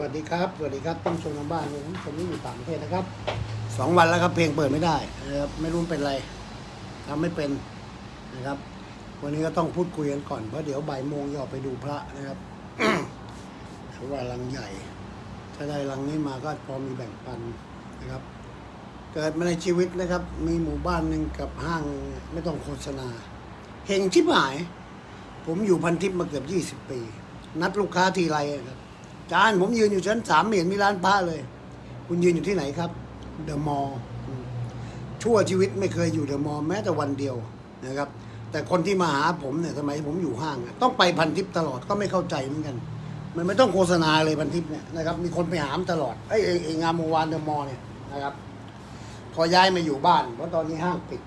วัสดีครับ สวัสดีครับต้องชมทางบ้านผมผมนี่อยู่ต่างประเทศนะครับสองวันแล้วครับเพลงเปิดไม่ได้นะครับไม่รู้เป็นไรทำไม่เป็นนะครับ วันนี้ก็ต้องพูดคุยกันก่อนเพราะเดี๋ยวบ่ายโมงจะออกไปดูพระนะครับเขาว่าลังใหญ่ ถ้าได้ลังนี้มาก็พอมีแบ่งปันนะครับ เกิดมาในชีวิตนะครับ มีหมู่บ้านหนึ่งกับห้างไม่ต้องโฆษณาเฮงชิบหาย ผมอยู่พันทิพย์มาเกือบยี่สิบปี นัดลูกค้าทีไรครับ จานผมยืนอยู่ชั้นสามเห็นมีร้านพระเลย คุณยืนอยู่ที่ไหนครับเดอะมอลล์ชั่วชีวิตไม่เคยอยู่เดอะมอลล์แม้แต่วันเดียวนะครับ แต่คนที่มาหาผมเนี่ยสมัยผมอยู่ห้าง ต้องไปพันทิปตลอดก็ไม่เข้าใจเหมือนกัน มันไม่ต้องโฆษณาเลยพันทิปเนี่ยนะครับ มีคนไปหามตลอดไอ้ยไอ้ไอ้งามวงวานเดอะมอลล์เนี่ยนะครับ พอย้ายมาอยู่บ้านเพราะตอนนี้ห้างปิด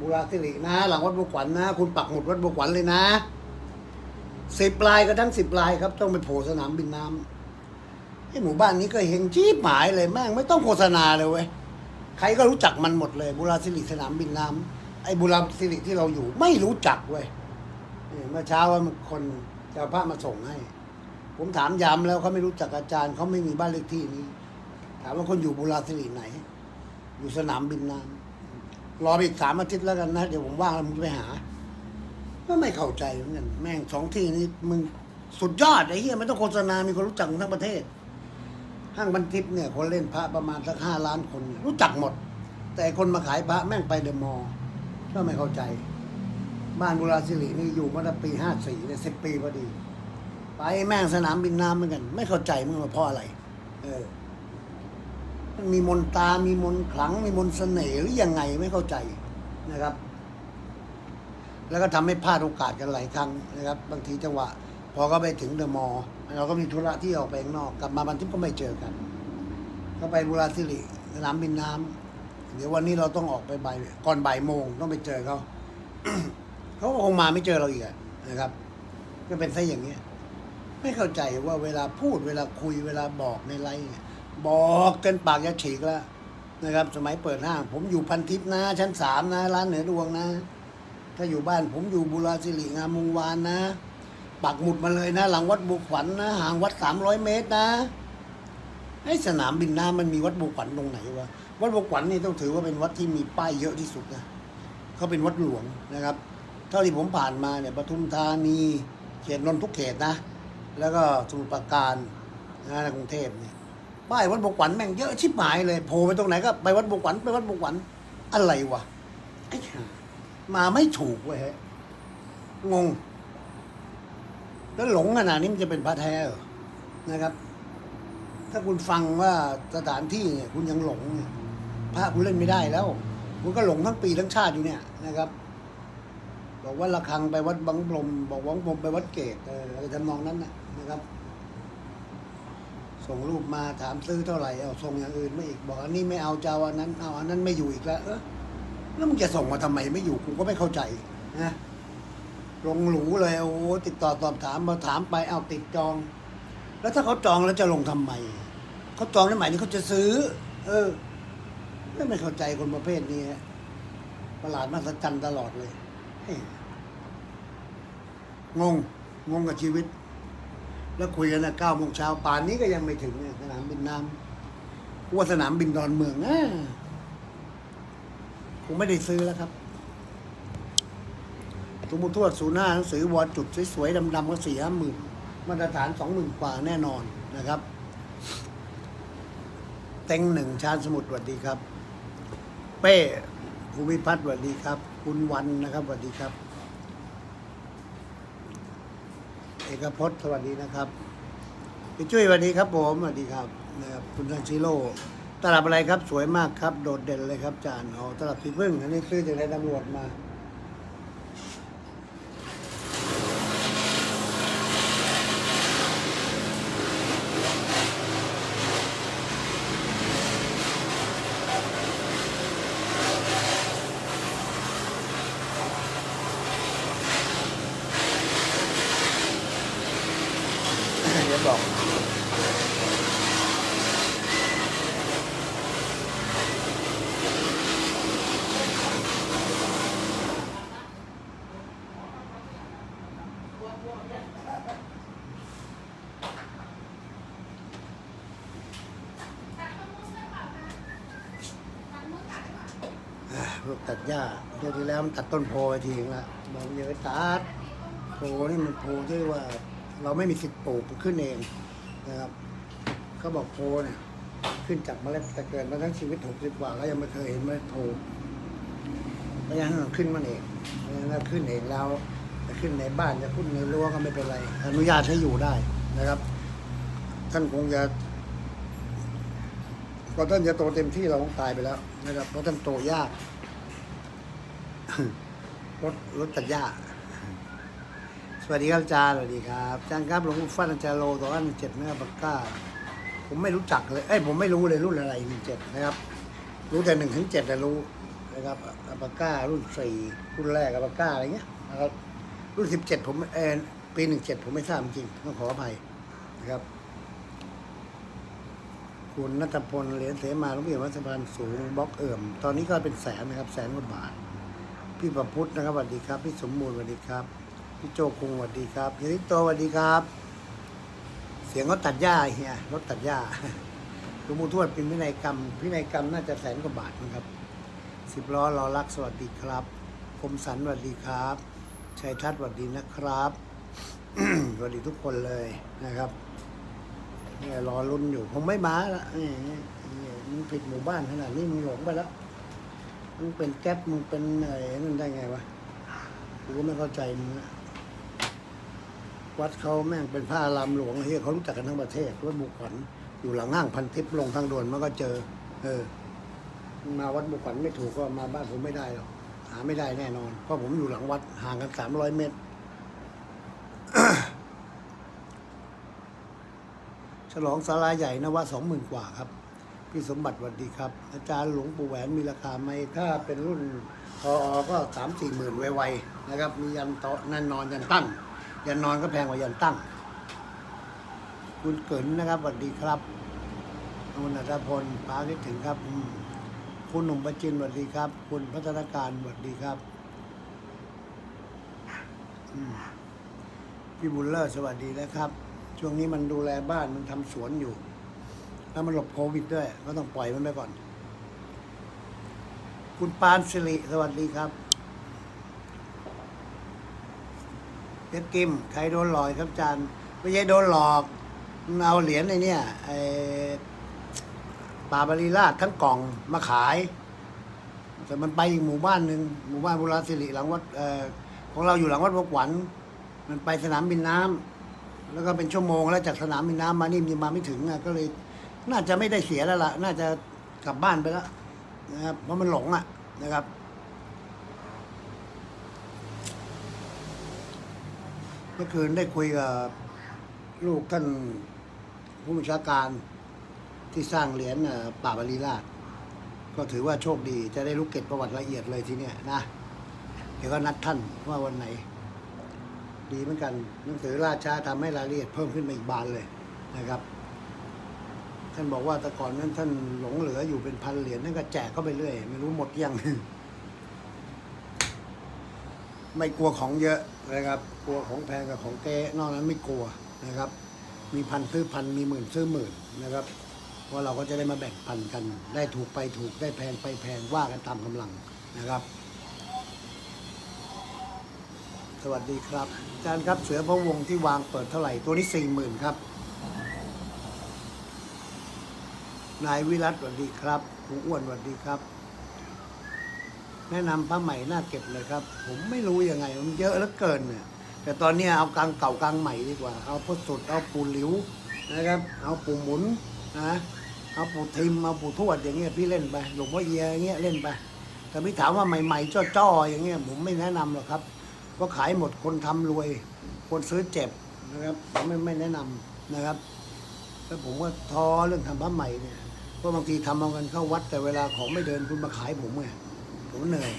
บุราสิรินะ หลังวัดบุขวัญนะคุณปักหมุดวัดบุขวัญเลยนะ สิบลายก็ทั้งสิบลายครับ ต้องไปโผล่สนามบินน้ำไอ้หมู่บ้านนี้ก็เฮงชี้หมายเลยแม่งไม่ต้องโฆษณาเลยเว้ยใครก็รู้จักมันหมดเลย บุราสิริสนามบินน้ำไอ้บุราสิริที่เราอยู่ ไม่รู้จักเว้ยเมื่อเช้าว่ามันคนจะพระมาส่งให้ ผมถามย้ำแล้วเขาไม่รู้จักอาจารย์เขาไม่มีบ้านเลขที่นี้ ถามว่าคนอยู่บุราสิริไหน อยู่สนามบินน้ำรอไปอีกสามอาทิตย์แล้วกันนะ เดี๋ยวผมว่างแล้วผมไปหา ก็ไม่เข้าใจเหมือนกันแม่งสองที่นี้มึงสุดยอดไอ้เหี้ยไม่ต้องโฆษณา มีคนรู้จักมึงทั้งประเทศ ห้างบันทิพย์เนี่ย คนเล่นพระประมาณสักห้าล้านคนรู้จักหมด แต่คนมาขายพระแม่งไปเดอะมอลล์ก็ไม่เข้าใจ บ้านบุราสิรินี่อยู่มาตั้งปีห้าสี่เนี่ยสิบปีพอดี ไปแม่งสนามบินน้ำเหมือนกัน ไม่เข้าใจมึงว่าเพราะอะไร เออมันมีมนตา มีมนขลัง มีมนเสน่ห์หรือยังไงไม่เข้าใจนะครับ แล้วก็ทำให้พลาดโอกาสกันหลายครั้งนะครับ บางทีจังหวะ พอก็ไปถึงเดอะมอลเราก็มีธุระที่ออกไปข้างนอก กลับมาบันทิพย์ก็ไม่เจอกัน ก็ไปบุราสิริสนามบินน้ำเดี๋ยววันนี้เราต้องออกไปบ่ายก่อนบ่ายโมงต้องไปเจอเขาเขาคงมาไม่เจอเราอีกนะครับ ก็เป็นซะอย่างเงี้ยไม่เข้าใจว่าเวลาพูดเวลาคุยเวลาบอกในไลน์บอกกินปากจะฉีกแล้วนะครับ สมัยเปิดห้างผมอยู่พันทิพย์นะชั้นสามนะร้านเหนือดวงนะ ถ้าอยู่บ้านผมอยู่บุราสิริงามวงวานนะ ปักหมุดมาเลยนะ หลังวัดบุขวัญนะห่างวัดสามร้อยเมตรนะไอ้สนามบินน้ำมันมีวัดบุขวัญตรงไหนวะวัดบุขวัญนี่ต้องถือว่าเป็นวัดที่มีป้ายเยอะที่สุดนะเขาเป็นวัดหลวงนะครับ เท่าที่ผมผ่านมาเนี่ยปทุมธานีเขตนนทุกเขตนะ แล้วก็สมุทรปราการนะในกรุงเทพเนี่ยป้ายวัดบุขวัญแม่งเยอะชิบหายเลยโผล่ไปตรงไหนก็ไปวัดบุขวัญไปวัดบุขวัญอะไรวะไอ้ห่า มาไม่ถูกเว้ยฮะงง แล้วหลงขนาดนี้มันจะเป็นพระแท้เหรอนะครับ ถ้าคุณฟังว่าสถานที่เนี่ยคุณยังหลงเนี่ยพระคุณเล่นไม่ได้แล้ว คุณก็หลงทั้งปีทั้งชาติอยู่เนี่ยนะครับ บอกว่าระฆังไปวัดบางพรมบอกวังพรมไปวัดเกตเอออะไรทำนองนั้นนะนะครับ ส่งรูปมาถามซื้อเท่าไหร่เอาส่งอย่างอื่นไม่อีก บอกอันนี้ไม่เอาเจ้าอันนั้นเอาอันนั้นไม่อยู่อีกแล้วเออ แล้วมึงจะส่งมาทำไมไม่อยู่กูก็ไม่เข้าใจนะลงหรูเลยโอ้ติดต่อสอบถามมาถามไปเอาติดจอง แล้วถ้าเขาจองแล้วจะลงทำไมเขาจองได้หมายถึงเขาจะซื้อ เออ ไม่ไม่เข้าใจคนประเภทนี้ฮะประหลาดมหัศจรรย์ตลอดเลยงงงงกับชีวิต แล้วคุยกันนะเก้าโมงเช้าป่านนี้ก็ยังไม่ถึงสนามบินน้ำว่าสนามบินดอนเมืองนะ ผมไม่ได้ซื้อแล้วครับสมมติทวดศูนย์ห้าหนังสือวอจุดสวยๆดำๆก็สี่ห้าหมื่นมาตรฐานสองหมื่นกว่าแน่นอนนะครับ เต็งหนึ่งชาญสมุทรสวัสดีครับ เป้ภูมิพัฒน์สวัสดีครับ คุณวันนะครับสวัสดีครับ เอกพจน์สวัสดีนะครับพี่จุ้ยสวัสดีครับผมสวัสดีครับนะครับคุณซันชิโร่ ตลับอะไรครับสวยมากครับ โดดเด่นเลยครับจานหอตลับสีพึ่งอันนี้ซื้อจากในตำรวจมา เดี๋ยวบอก ถตัดหญ้าเที่ยวที่แล้ว มันตัดต้นโพไปทีนึงละบอกอย่าไปตัดโพนี่มันโพที่ว่า เราไม่มีสิทธิ์ปลูกมันขึ้นเองนะครับเขาบอกโพเนี่ยขึ้นจากเมล็ดแต่เกิดมาทั้งชีวิตหกสิบกว่าก็ยังไม่เคยเห็นเมล็ดโพเพราะฉะนั้นมันขึ้นมันเองเพราะฉะนั้นขึ้นเองแล้วจะขึ้นในบ้านจะขึ้นในรั้วก็ไม่เป็นไร อนุญาตให้อยู่ได้นะครับ ท่านคงจะพอท่านจะโตเต็มที่เราคงตายไปแล้วนะครับเพราะท่านโตยาก รถรถตัดหญ้า สวัสดีครับอาจารย์สวัสดีครับอาจารย์ครับหลวงปู่ฟันอาจารย์โลตัวอันเจ็ดเนื้อปากก้า ผมไม่รู้จักเลย เอ้ยผมไม่รู้เลยรุ่นอะไรหนึ่งเจ็ดนะครับ รู้แต่หนึ่งถึงเจ็ดแต่รู้นะครับอัปก้ารุ่นสี่รุ่นแรกอัปก้าอะไรเงี้ยนะครับรุ่นสิบเจ็ดผมเออปีหนึ่งเจ็ดผมไม่ทราบจริงต้องขออภัยนะครับ คุณนัทพลเหรียญเสมาลุงเอี่ยมวัดสะพานสูงบล็อกเอิ่ม ตอนนี้ก็เป็นแสนนะครับ แสนกว่าบาท พี่ประพุทธนะครับสวัสดีครับ พี่สมบูรณ์สวัสดีครับ พี่โจคุงสวัสดีครับพี่นิโตสวัสดีครับ เสียงเขาตัดหญ้าเฮียรถตัดหญ้าหลวงปู่ทวดเป็นพินัยกรรมพินัยกรรมน่าจะแสนกว่าบาทนะครับสิบล้อรอรักสวัสดีครับคมสันสวัสดีครับชัยทัศน์สวัสดีนะครับสวัสดีทุกคนเลยนะครับเนี่ยรอลุ้นอยู่ผมไม่มาละนี่นี่นี่มึงผิดหมู่บ้านขนาดนี้มึงหลงไปแล้ว มึงเป็นแก๊ปมึงเป็นอะไรนั่นได้ไงวะกูก็ไม่เข้าใจมึงนะวัดเขาแม่งเป็นพระอารามหลวงเฮียเขารู้จักกันทั้งประเทศวัดบุขวัญอยู่หลังห้างพันทิพย์ลงทางด่วนมันก็เจอ เออ มาวัดบุขวัญไม่ถูกก็มาบ้านผมไม่ได้หรอกหาไม่ได้แน่นอน เพราะผมอยู่หลังวัดห่างกันสามร้อยเมตรฉลองศาลาใหญ่นวะสองหมื่นกว่าครับ พี่สมบัติสวัสดีครับ อาจารย์หลวงปู่แหวนมีราคาไหมถ้าเป็นรุ่นทออก็สามสี่หมื่นไวๆนะครับ มียันโตะนั่นนอนยันตั้ง ยันนอนก็แพงกว่ายันตั้ง คุณเกินนะครับสวัสดีครับคุณอัตพลป้าคิดถึงครับ คุณหนุ่มประจินสวัสดีครับ คุณพัฒนาการสวัสดีครับพี่บุญเลิศสวัสดีนะครับ ช่วงนี้มันดูแลบ้านมันทำสวนอยู่ แล้วมันหลบโควิดด้วย ก็ต้องปล่อยมันไปก่อน คุณปานสิริสวัสดีครับเพชรกิม ใครโดนหลอกครับจารย์ไม่ใช่โดนหลอกมันเอาเหรียญไอ้เนี่ยไอ้ปาบริราชทั้งกล่องมาขาย แต่มันไปอีกหมู่บ้านหนึ่งหมู่บ้านบุราสิริหลังวัดเอ่อของเราอยู่หลังวัดพระขวัญมันไปสนามบินน้ำแล้วก็เป็นชั่วโมงแล้วจากสนามบินน้ำมานี่ยังมาไม่ถึงอะก็เลย น่าจะไม่ได้เสียแล้วล่ะ น่าจะกลับบ้านไปแล้วนะครับเพราะมันหลงอะนะครับ เมื่อคืนได้คุยกับลูกท่านผู้บัญชาการที่สร้างเหรียญป่าบริราช ก็ถือว่าโชคดีจะได้รู้เก็บประวัติละเอียดเลยทีเนี้ยนะ เดี๋ยวก็นัดท่านว่าวันไหน ดีเหมือนกันหนังสือราชาทำให้รายละเอียดเพิ่มขึ้นมาอีกบานเลยนะครับ ท่านบอกว่าแต่ก่อนนั้นท่านหลงเหลืออยู่เป็นพันเหรียญท่านก็แจกเข้าไปเรื่อยไม่รู้หมดยัง ไม่กลัวของเยอะนะครับ กลัวของแพงกับของเก๊นอกนั้นไม่กลัวนะครับ มีพันซื้อพันมีหมื่นซื้อหมื่นนะครับเพราะเราก็จะได้มาแบ่งปันกัน ได้ถูกไปถูกได้แพงไปแพงว่ากันตามกำลังนะครับ สวัสดีครับอาจารย์ครับเสือพระวงศ์ที่วางเปิดเท่าไหร่ตัวนี้สี่หมื่นครับ นายวิรัตสวัสดีครับคุณอ้วนสวัสดีครับ แนะนำผ้าใหม่น่าเก็บเลยครับ ผมไม่รู้ยังไง มันเยอะเหลือเกินเนี่ยแต่ตอนนี้เอากลางเก่ากลางใหม่ดีกว่า เอาพดสุดเอาปูหลิวนะครับ เอาปูหมุนนะเอาปูทิมเอาปูทวดอย่างเงี้ยพี่เล่นไปหลวงพ่อเอียอย่างเงี้ยเล่นไปแต่พี่ถามว่าใหม่ๆจ้อๆอย่างเงี้ยผมไม่แนะนำหรอกครับเพราะขายหมดคนทำรวย คนซื้อเจ็บนะครับผมไม่ไม่แนะนำนะครับแล้วผมก็ท้อเรื่องทำผ้าใหม่เนี่ย ราะบางทีทำเอาเงินเข้าวัด แต่เวลาของไม่เดินคุณมาขายผมไงผมเหนื่อย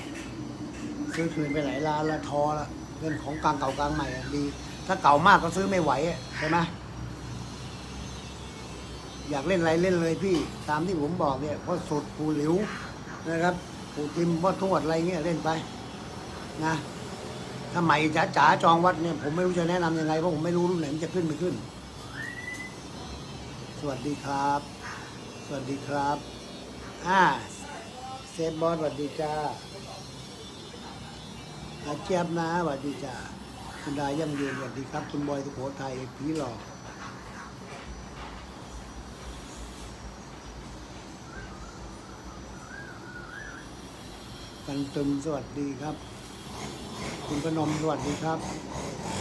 ซื้อคืนไปหลายล้านล้วท้อล้วเล่นของกลางเก่ากลางใหม่ดี ถ้าเก่ามากก็ซื้อไม่ไหวใช่ไหมอยากเล่นอะไรเล่นเลยพี่ ตามที่ผมบอกเนี่ยพ่อสุดปูหลิวนะครับปูทิมพ่อทวดอะไรเงี้ยเล่นไปนะถ้าใหม่จ๋าจ๋าจองวัดเนี่ยผมไม่รู้จะแนะนำยังไงเพราะผมไม่รู้รุ่นไหนมันจะขึ้นไม่ขึ้น สวัสดีครับ สวัสดีครับ อ่า เซฟบอสสวัสดีจ้าอาเจี๊ยบนะสวัสดีจ้าคุณดายั่งยืนสวัสดีครับ คุณบอยสุโขทัยผีหลอกกันตึมสวัสดีครับ คุณพนมสวัสดีครับ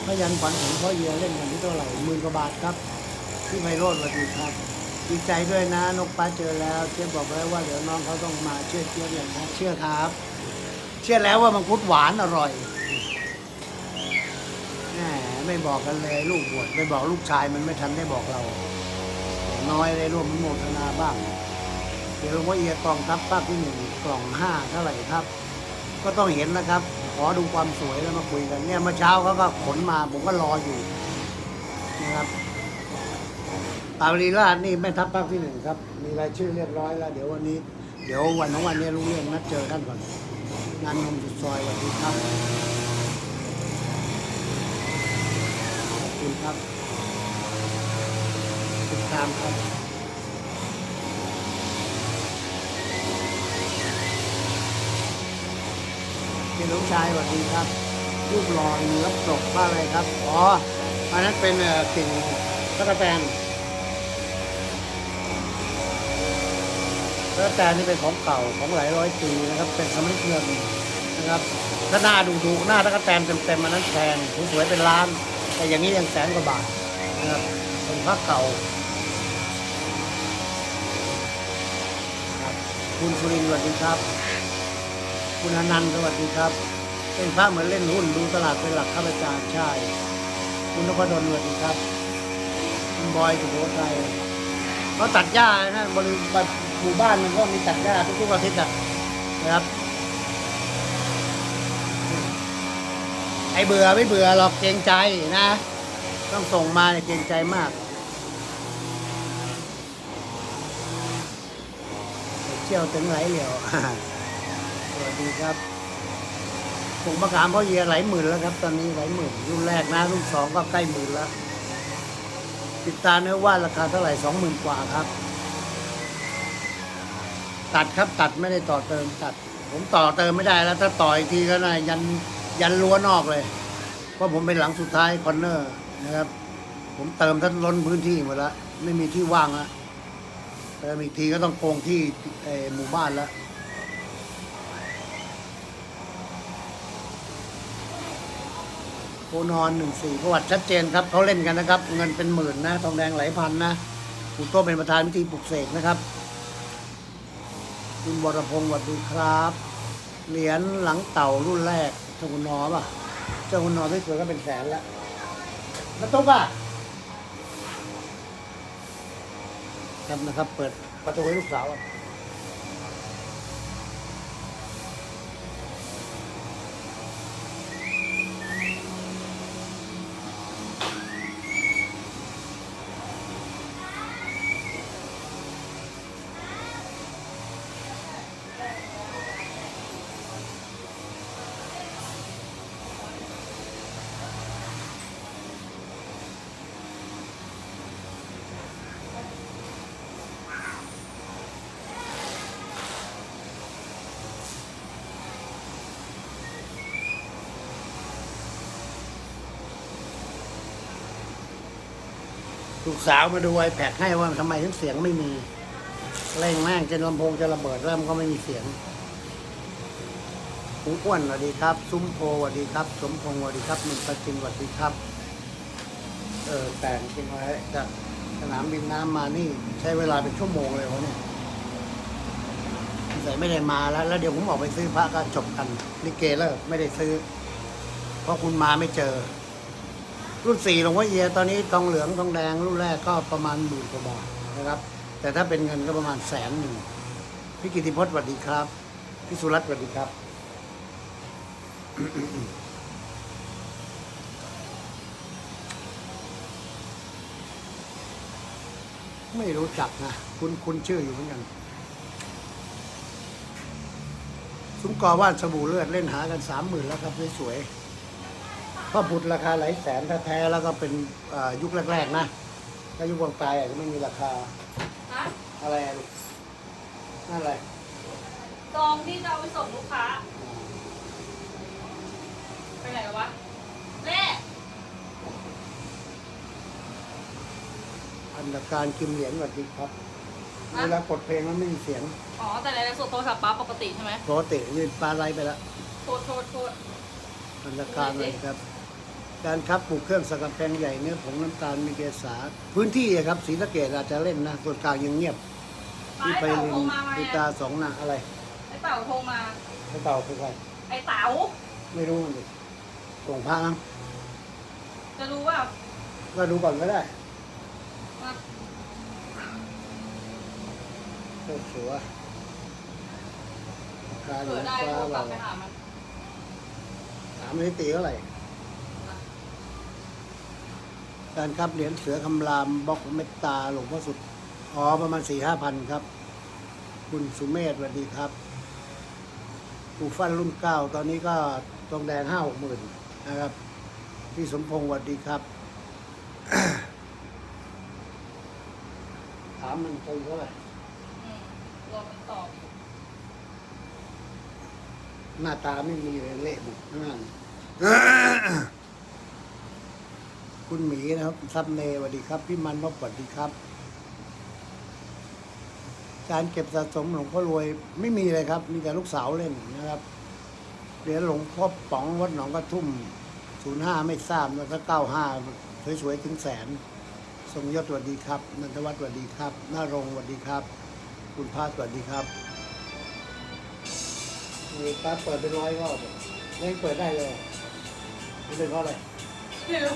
พยันขวัญถึงพ่อเยียเล่นกันที่เท่าไหร่หมื่นกว่าบาทครับพี่ไพโรธสวัสดีครับ ดีใจด้วยนะนกป้าเจอแล้วเจี๊ยบบอกแล้วว่าเดี๋ยวน้องเขาต้องมาเชื่อเจี๊ยบอย่างนะเชื่อครับ เชื่อแล้วว่ามังคุดหวานอร่อยแหมไม่บอกกันเลยลูกบวชไม่บอกลูกชายมันไม่ทันได้บอกเรา น้อยได้ร่วมอนุโมทนาบ้าง เดี๋ยวหลวงพ่อเอียกล่องทับภาที่หนึ่งกล่องห้าเท่าไหร่ครับ ก็ต้องเห็นนะครับ ขอดูความสวยแล้วมาคุยกันเนี่ยเมื่อเช้าเขาก็ขนมาผมก็รออยู่นะครับ ปารีราชนี่แม่ทัพภาคที่หนึ่งครับ มีรายชื่อเรียบร้อยแล้ว เดี๋ยววันนี้ เดี๋ยววันของวันนี้รู้เรื่องนัดเจอกันก่อนงานนมสุดซอยสวัสดีครับขอบคุณครับติดตามครับเป็นลูกชายสวัสดีครับรูปหล่อเนื้อปลกบ้าอะไรครับ อ๋ออันนั้นเป็นกิ่งตะกะแตน ตะกะแตนนี่เป็นของเก่าของหลายร้อยปีนะครับ เป็นสำริดเงินนะครับถ้าหน้าดูดูหน้าตะกะแตนเต็มๆมันนั้นแพงสวยๆเป็นล้าน แต่อย่างนี้ยังแสนกว่าบาทนะครับเป็นพระเก่าคุณสุรินทร์สวัสดีครับ คุณอนันต์สวัสดีครับ เป็นพระเหมือนเล่นหุ้นดูตลาดเป็นหลักข้าราชการใช่ คุณนพดลสวัสดีครับ คุณบอยสุโขทัยเขาตัดหญ้านะบริษัท หมู่บ้านมันก็มีตัดหญ้าทุกๆอาทิตย์นะครับ ไอเบื่อไม่เบื่อหรอกเกรงใจนะ ต้องส่งมาเนี่ยเกรงใจมากเชี่ยวถึงไหลเหลียวสวัสดีครับปลูกมะขามพ่อเยียหลายหมื่นแล้วครับ ตอนนี้หลายหมื่นรุ่นแรกนะรุ่นสองก็ใกล้หมื่นแล้วติดตามเนื้อว่าราคาเท่าไหร่สองหมื่นกว่าครับ ตัดครับตัดไม่ได้ต่อเติมตัด ผมต่อเติมไม่ได้แล้ว ถ้าต่ออีกทีก็น่ายันยันรั้วนอกเลย เพราะผมเป็นหลังสุดท้ายคอนเนอร์นะครับ ผมเติมท่านล้นพื้นที่หมดแล้วไม่มีที่ว่างแล้วเติมอีกทีก็ต้องโกงที่หมู่บ้านแล้วโคนอนหนึ่งสี่ประวัติชัดเจนครับเขาเล่นกันนะครับ เงินเป็นหมื่นนะทองแดงหลายพันนะปู่โต้เป็นประธานพิธีปลุกเสกนะครับ คุณวรพงศ์สวัสดีครับ เหรียญหลังเต่ารุ่นแรกเจ้าคุณนอป่ะเจ้าคุณนอที่สวยก็เป็นแสนแล้วนะตุ๊กอะครับนะครับ เปิดประตูให้ลูกสาวอะ กสาวมาดูไอแพดให้ว่าทำไมถึงเสียงไม่มีเร่งแม่งจนลำโพงจะระเบิดแล้วมันก็ไม่มีเสียงหูอ้วนสวัสดีครับ ซุ้มโพสวัสดีครับ สมพงศ์สวัสดีครับหนุ่มประจินสวัสดีครับ เออแต่งจริงไว้จากสนามบินน้ำมานี่ ใช้เวลาเป็นชั่วโมงเลยวะเนี่ยใส่ไม่ได้มาแล้ว แล้วเดี๋ยวผมออกไปซื้อพระก็จบกันลิเกแล้วไม่ได้ซื้อ เพราะคุณมาไม่เจอ รุ่นสี่หลวงพ่อเอียตอนนี้ทองเหลืองทองแดงรุ่นแรกก็ประมาณหมื่นกว่าบาทนะครับ แต่ถ้าเป็นเงินก็ประมาณแสนหนึ่งพี่กิติพจน์สวัสดีครับพี่สุรัตน์สวัสดีครับ ไม่รู้จักนะคุณคุณชื่ออยู่เหมือนกันซุ้มกอว่านสบู่เลือดเล่นหากันสามหมื่นแล้วครับสวยๆ พ่อบุตรราคาหลายแสนแท้ๆแล้วก็เป็นยุคแรกๆนะถ้ายุคบางตายอาจจะไม่มีราคาอะไรนั่นอะไรซองที่จะเอาไปส่งลูกค้า ไปไหนวะแม่อันดับการกิมเหรียญสวัสดีครับเวลากดเพลงมันไม่มีเสียง อ๋อ แต่ในสดโทรศัพท์ปกติใช่ไหมปกติยืนปลาไรไปแล้วโทษโทษโทษอันดับการเลยครับ การครับปลูกเครื่องสกัดแปลงใหญ่เนื้อผงน้ำตาลมีเกสา พื้นที่อะครับศรีสะเกดอาจจะเล่นนะส่วนกลางยังเงียบป้าที่ไอ้ไปเต่าลิโทรนมาไหมดีตาสองหนาอะไรไอ้เต่าโทรมาไอ้เต่าคือใครไอ้เต่าไม่รู้มันดิส่งพระนะจะรู้ว่าก็ดูก่อนก็ได้ว่าโคตรสัวการหลเผื่วองได้ฟ้าโทรกลัเราบไปหามันถามไม่ตีเท่าไหร่ การครับเหรียญเสือคำรามบล็อกเมตตาหลวงพ่อสุด อ๋อประมาณสี่ห้าพันครับ คุณสุเมธสวัสดีครับปูฟันรุ่นเก้าตอนนี้ก็ตองแดงห้าหกหมื่นนะครับ พี่สมพงศ์สวัสดีครับ ถามมันตีเท่าไหร่อืมรอมันตอบหน้าตาไม่มีเลยเละบุกนั่น คุณหมีนะครับซับเนสวัสดีครับ พี่มันนพสวัสดีครับ การเก็บสะสมหลวงพ่อรวยไม่มีเลยครับ มีแต่ลูกสาวเล่นนะครับเหรียญหลวงพ่อป๋องวัดหนองกระทุ่มศูนย์ห้าไม่ทราบแล้วก็เก้าห้าสวยๆถึงแสน ทรงยศสวัสดีครับ นันทวัฒน์สวัสดีครับนารงสวัสดีครับ คุณพาสวัสดีครับมีป้าเปิดเป็นร้อยรอบอะไม่เปิดได้เลยนี่เป็นเพราะอะไรไม่รู้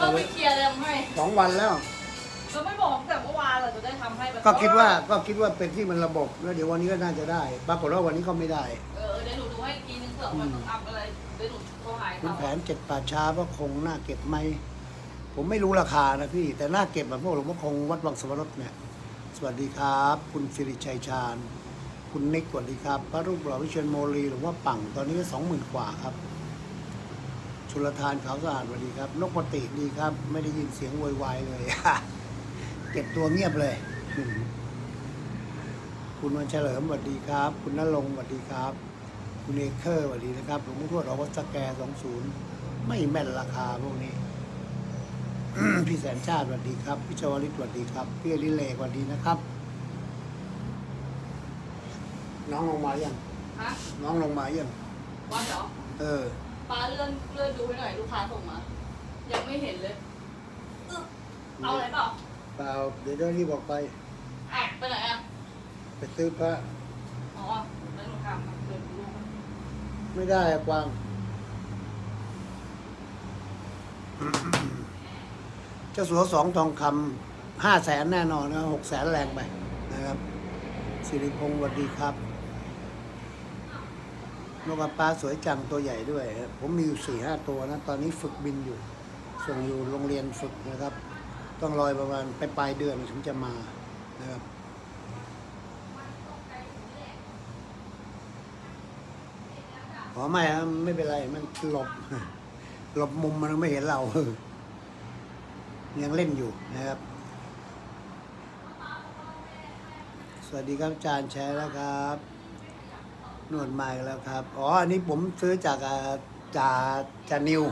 ต้องไปเคลียร์เลยให้สองวันแล้ว เราไม่บอกตั้งแต่เมื่อวานเราจะได้ทำให้แบบก็คิดว่าก็คิดว่าเป็นที่มันระบบแล้วเดี๋ยววันนี้ก็น่าจะได้ ปรากฏว่าวันนี้ก็ไม่ได้เออเดี๋ยวหนูดูให้อีกทีนึงเผื่อมันต้องอัพอะไรเดี๋ยวหนูโทรหาคุณเขาแผนเจ็ดป่าช้าว่าคงน่าเก็บไหมผมไม่รู้ราคานะพี่ แต่น่าเก็บแบบพวกหลวงพ่อคงวัดวังสวรสเนี่ย สวัสดีครับ คุณสิริชัยชาญ คุณนิกสวัสดีครับ พระรูปหล่อวิเชียนโมลีหรือว่าปังตอนนี้ก็สองหมื่นกว่าครับ ชุลทานขาวสะอาดสวัสดีครับ นกปฏิดีครับ ไม่ได้ยินเสียงโวยวายเลย เก็บตัวเงียบเลย คุณวันเฉลิมสวัสดีครับ คุณนรงค์สวัสดีครับ คุณเอเคอร์สวัสดีนะครับหลวงพ่อทวดออกวัดสแกสองศูนย์ไม่แม่นราคาพวกนี้ พี่แสนชาติสวัสดีครับ พี่ชวลิตสวัสดีครับ พี่อริเลกสวัสดีนะครับ น้องลงมายังฮะน้องลงมายังวันเหรอเออ ป้าเลื่อนเลื่อนดูให้หน่อยลูกค้าส่งมา ยังไม่เห็นเลยอึ๊บเอาอะไรเปล่าเปล่าเดี๋ยวเจ้าที่บอกไปแอบไปไหนอะ ไปซื้อพระอ๋อแล้วหนูทำเดินดูไม่ได้อะกวาง เจ้าสัวสองทองคำห้าแสนแน่นอนนะหกแสนแรงไปนะครับ สิริพงศ์สวัสดีครับ นกกระปลาสวยจังตัวใหญ่ด้วย ผมมีอยู่สี่ห้าตัวนะ ตอนนี้ฝึกบินอยู่ ส่งอยู่โรงเรียนฝึกนะครับ ต้องรอยประมาณไปปลายเดือนถึงจะมานะครับอ๋อไม่ครับไม่เป็นไรมันหลบ หลบมุมมันไม่เห็นเรายังเล่นอยู่นะครับ สวัสดีครับอาจารย์แชร์แล้วครับ นวดมาอีกแล้วครับ อ๋อ อันนี้ผมซื้อจากอ่าจาจานิว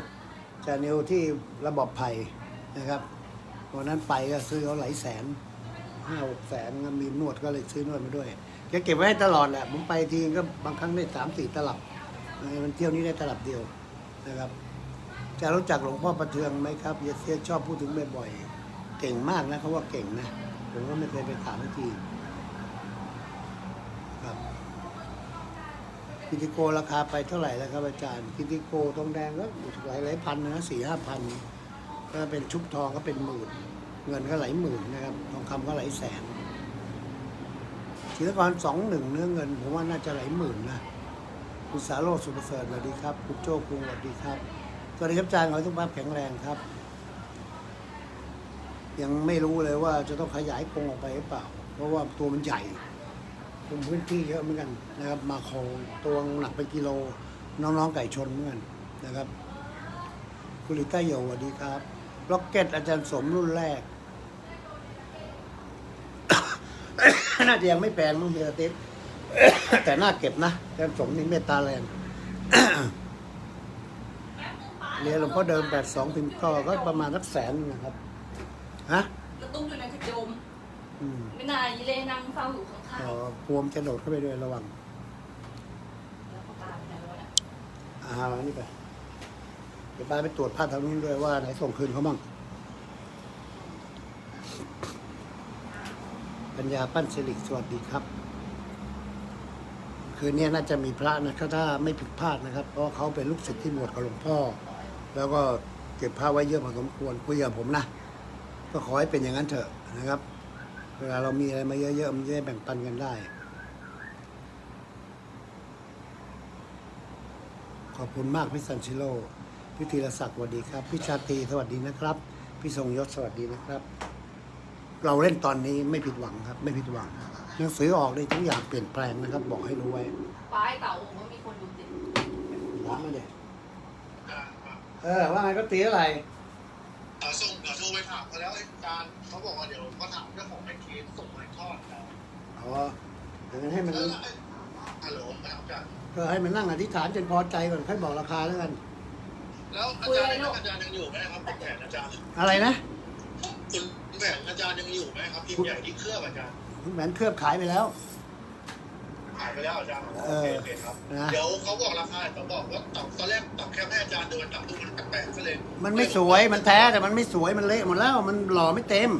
จานิวที่ระบบไผ่นะครับวันนั้นไปก็ซื้อเขาหลายแสนห้าหกแสนก็มีนวดก็เลยซื้อนวดมาด้วยแกเก็บไว้ให้ตลอดแหละ ผมไปทีก็บางครั้งได้สามสี่ตลับ มันเที่ยวนี้ได้ตลับเดียวนะครับ จะรู้จักหลวงพ่อประเทืองไหมครับเยเซียชอบพูดถึงบ่อยๆ เก่งมากนะเขาว่าเก่งนะ ผมก็ไม่เคยไปถามทีครับ กิติโกราคาไปเท่าไหร่แล้วครับอาจารย์ กิติโกทองแดงก็หลายหลายพันนะสี่ห้าพันถ้าเป็นชุบทองก็เป็นหมื่น เงินก็หลายหมื่นนะครับ ทองคำก็หลายแสนศิลปากรสองหนึ่งเนื้อเงินผมว่าน่าจะหลายหมื่นนะคุณสาโรสุประเสริฐสวัสดีครับ คุณโจ้กรุงสวัสดีครับสวัสดีครับอาจารย์ขอให้ทุกภาพแข็งแรงครับ ยังไม่รู้เลยว่าจะต้องขยายกรงออกไปหรือเปล่า เพราะว่าตัวมันใหญ่ คุมพื้นที่เยอะเหมือนกันนะครับ มาโคงตัวหนักไปกิโล น้องๆไก่ชนเหมือนกันนะครับคุณลิต้าโยสวัสดีครับล็อกเก็ตอาจารย์สมรุ่นแรก น่าจะยังไม่แปลงมั้งเฮียติ๊บแต่น่าเก็บนะอาจารย์สมนี่เมตตาแรงเรียนหลวงพ่อเดิมแปดสองถึงก็ก็ประมาณสักแสนนะครับ ฮะ แไม่นานยีเล่นั่งเฝ้าอยู่ข้างอ๋อพวมจะโดดเข้าไปด้วยระวังๆแล้วเขาตามไปไหนแล้วเนี่ยอ่าเอานี่ไปเดี๋ยวป้าไปตรวจผ้าทางนู้นด้วยว่าไหนส่งคืนเขาบ้างปัญญาปั้นสิริสวัสดีครับ คืนนี้น่าจะมีพระนะครับถ้าไม่ผิดพลาดนะครับ เพราะเขาเป็นลูกศิษย์ที่บวชกับหลวงพ่อ แล้วก็เก็บผ้าไว้เยอะพอสมควรคุยกับผมนะ ก็ขอให้เป็นอย่างนั้นเถอะนะครับ เวลาเรามีอะไรมาเยอะๆ มันจะได้แบ่งปันกันได้ ขอบคุณมากพี่ซันชิโร่พี่ธีรศักดิ์สวัสดีครับ พี่ชาตรีสวัสดีนะครับ พี่ทรงยศสวัสดีนะครับ เราเล่นตอนนี้ไม่ผิดหวังครับ ไม่ผิดหวังหนังสือออกเลยทุกอย่างเปลี่ยนแปลงนะครับ บอกให้รู้ไว้ป้ายเต่าบอกว่ามีคนดูติดถามมาเด็เออว่าไงก็ตีอะไร เอ่อส่งเดี๋ยวโท รไปถามเขาแล้วไอ้การเขาบอกว่าเดี๋ยวเขาถามเจ้าของไอ้เคสส่งไอ้ทอดแล้วอ๋ออย่างนั้นให้มันแล้วไอ้ฮัลโหลนะครับอาจารย์ก็ให้มันนั่งอธิษฐานจนพอใจก่อนค่อยบอกราคาแล้วกัน แล้วอาจารย์อาจารย์ยังอยู่ไหมครับคุณแผนอาจารย์อะไรนะคุณแผนอาจารย์ยังอยู่ไหมครับทีมใหญ่ที่เคลือบอาจารย์คุณแหวนเคลือบขายไปแล้ว ขายไปแล้วอาจารย์เอโออเคโอเคครับ นะ เดี๋ยวเขาบอกราคาเขาบอกว่าตอบตอนแรกตอบแค่ให้อาจารย์ดูมันตอบดูมันแปลกๆก็เลยมันไม่สวยมันแท้แต่มันไม่สวยมันเละหมดแล้ว มันหล่อไม่เต็ม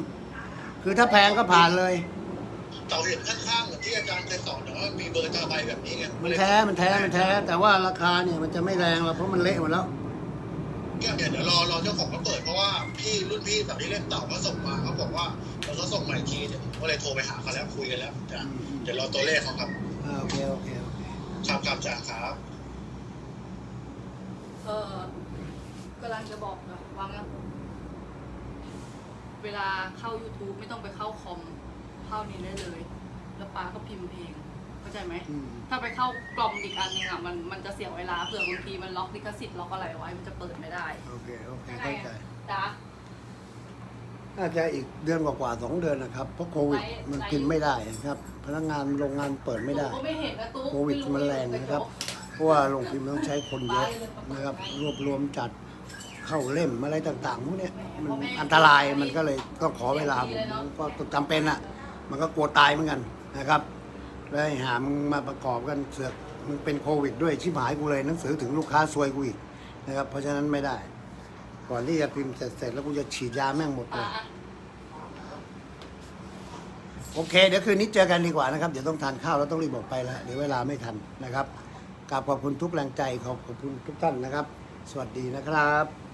คือถ้าแพงก็ผ่านเลย เต่าเห็นข้างๆเหมือนที่อาจารย์เคยสอนแต่ว่ามีเบอร์ตาใบแบบนี้ไงมันแท้มันแท้มันแท้ แต่ว่าราคาเนี่ยมันจะไม่แรงหรอกเพราะมันเละหมดแล้ว เนี่ยเดี๋ยวเดี๋ยวรอรอเจ้าของเขาเปิดเพราะว่าพี่รุ่นพี่แบบที่เล่นเต่าเขาส่งมาเขาบอกว่าเราเขาส่งมาอีกทีเดี๋ยวผมก็เลยโทรไปหาเขาแล้วคุยกันแล้วอาจารย์เดี๋ยวรอตัวเลขเขาครับ อ่าโอเคโอเคโอเคครับครับจ่าครับเออกำลังจะบอกนะวางแล้วเวลาเข้า YouTube ไม่ต้องไปเข้าคอมเข้านี้ได้เลย แล้วป้าก็พิมพ์เพลงเข้าใจไหม อืมถ้าไปเข้ากล่อมอีกอันนึงอะมันมันจะเสียเวลาเผื่อบางทีมันล็อกลิขสิทธิ์ล็อกอะไรไว้มันจะเปิดไม่ได้โอเคโอเคเข้าใจ จ้า น่าจะอีกเดือนกว่าๆสองเดือนนะครับ เพราะโควิดไลฟ์มันไลฟ์กินไม่ได้นะครับ พนักงานโรงงานเปิดไม่ได้หนูก็ไม่เห็นนะตุ๊กโควิดมันแรงนะครับ เพราะว่าโรงพิมพ์ต้องใช้คนเยอะนะครับ รวบรวมจัดเข้าเล่มอะไรต่างๆพวกเนี้ยมันอันตรายมันก็เลยต้องขอเวลาผมก็จำเป็นอะ มันก็กลัวตายเหมือนกันนะครับ แล้วไอ้หามึงมาประกอบกันเสือกมึงเป็นโควิดด้วยชิบหายกูเลยหนังสือถึงลูกค้าซวยกูอีกนะครับ เพราะฉะนั้นไม่ได้ ก่อนที่จะพิมพ์เสร็จเสร็จแล้วกูจะฉีดยาแม่งหมดเลย โอเค เดี๋ยวคืนนี้เจอกันดีกว่านะครับ เดี๋ยวต้องทานข้าวแล้วต้องรีบออกไปแล้วเดี๋ยวเวลาไม่ทันนะครับกราบขอบคุณทุกแรงใจขอบคุณทุกท่านนะครับ สวัสดีนะครับ